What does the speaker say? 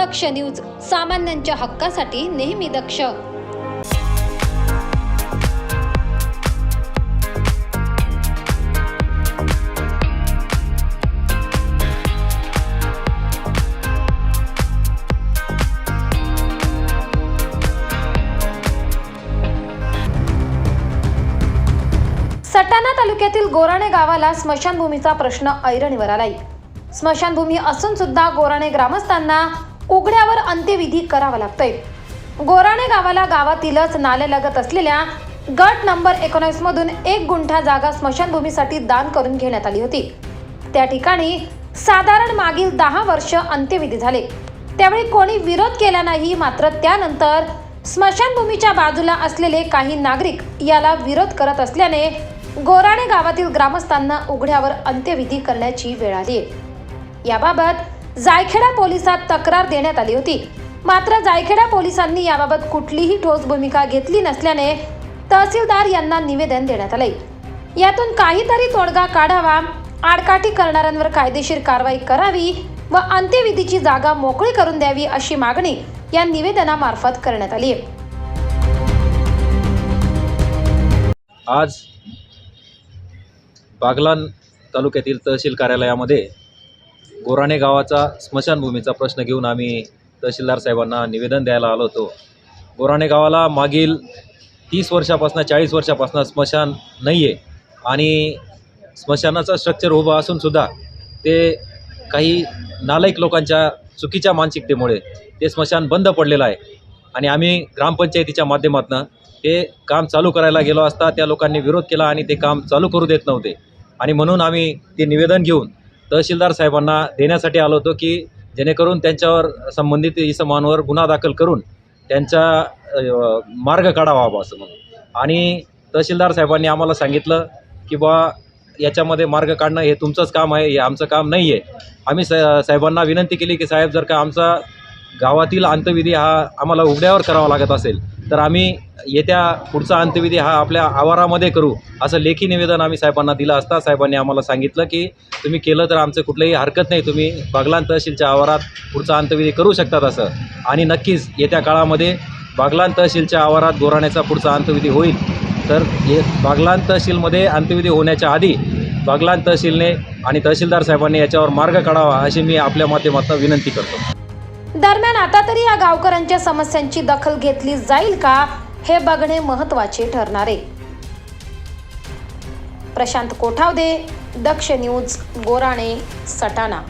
दक्ष news सामान्यांच्या हक्कासाठी नेहमी दक्ष. सटाणा तालुक्यातील गोराणे गावाला स्मशानभूमीचा प्रश्न ऐरणीवर आलाय. स्मशानभूमी असून सुद्धा गोराणे ग्रामस्थांना उघड्यावर अंत्यविधी करावा लागतोय. गोराणे गावाला गावातीलच नाल्यालगत असलेल्या गट नंबर एकोणीस मधून एक गुंठा जागा स्मशानभूमीसाठी दान करून घेण्यात आली होती. त्या ठिकाणी साधारण मागील दहा वर्ष अंत्यविधी झाले. त्यावेळी कोणी विरोध केला नाही मात्र त्यानंतर स्मशानभूमीच्या बाजूला असलेले काही नागरिक याला विरोध करत असल्याने गोराणे गावातील ग्रामस्थांना उघड्यावर अंत्यविधी करण्याची वेळ आली आहे याबाबत जायखेडा पोलिसात तक्रार देण्यात आली होती. मात्र जायखेडा पोलिसांनी याबाबत कुठलीही ठोस भूमिका घेतली नसल्याने तहसीलदार यांना निवेदन देण्यात आले यातून काहीतरी तोडगा काढावा आडकाठी करणाऱ्यांवर कायदेशीर कारवाई करावी व अंत्यविधीची जागा मोकळी करून द्यावी अशी मागणी या निवेदनामार्फत करण्यात आली आहे आज बागलान तालुक्यातील तहसील कार्यालयामध्ये गोराणे गावाचा स्मशानभूमीचा प्रश्न घेऊन आम्ही तहसीलदार साहेबांना निवेदन द्यायला आलो होतो. गोराणे गावाला मागील तीस वर्षापासून चाळीस वर्षापासून स्मशान नाही आहे आणि स्मशानाचा स्ट्रक्चर उभं असूनसुद्धा ते काही नालायक लोकांच्या चुकीच्या मानसिकतेमुळे ते स्मशान बंद पडलेलं आहे. आणि आम्ही ग्रामपंचायतीच्या माध्यमातून ते काम चालू करायला गेलो असता त्या लोकांनी विरोध केला आणि ते काम चालू करू देत नव्हते. आणि म्हणून आम्ही ते निवेदन घेऊन तहसीलदार साहेबांना देण्यासाठी आलो होतो की जेणेकरून त्यांच्यावर संबंधित इसमांवर गुन्हा दाखल करून त्यांचा मार्ग काढावा असं म्हणून. आणि तहसीलदार साहेबांनी आम्हाला सांगितलं की बा याच्यामध्ये मार्ग काढणं हे तुमचंच काम आहे हे आमचं काम नाही आहे आम्ही सा साहेबांना विनंती केली की साहेब जर का आमचा गावातील अंत्यविधी हा आम्हाला उघड्यावर करावा लागत असेल तर आम्ही येत्या पुढचा अंत्यविधी हा आपल्या आवारामध्ये करू असं लेखी निवेदन आम्ही साहेबांना दिलं असता. साहेबांनी आम्हाला सांगितलं की तुम्ही केलं तर आमचं कुठलंही हरकत नाही. तुम्ही बागलान तहसीलच्या आवारात पुढचा अंत्यविधी करू शकतात असं. आणि नक्कीच येत्या काळामध्ये बागलान तहसीलच्या आवारात गोराण्याचा पुढचा अंत्यविधी होईल. तर हे बागलान तहसीलमध्ये अंत्यविधी होण्याच्या आधी बागलान तहसीलने आणि तहसीलदार साहेबांनी याच्यावर मार्ग काढावा अशी मी आपल्या माध्यमातून विनंती करतो. दरम्यान आता तरी या गावकऱ्यांच्या समस्यांची दखल घेतली जाईल का हे बघणे महत्त्वाचे ठरणार आहे. प्रशांत कोठावदे दक्ष न्यूज गोराणे सटाणा.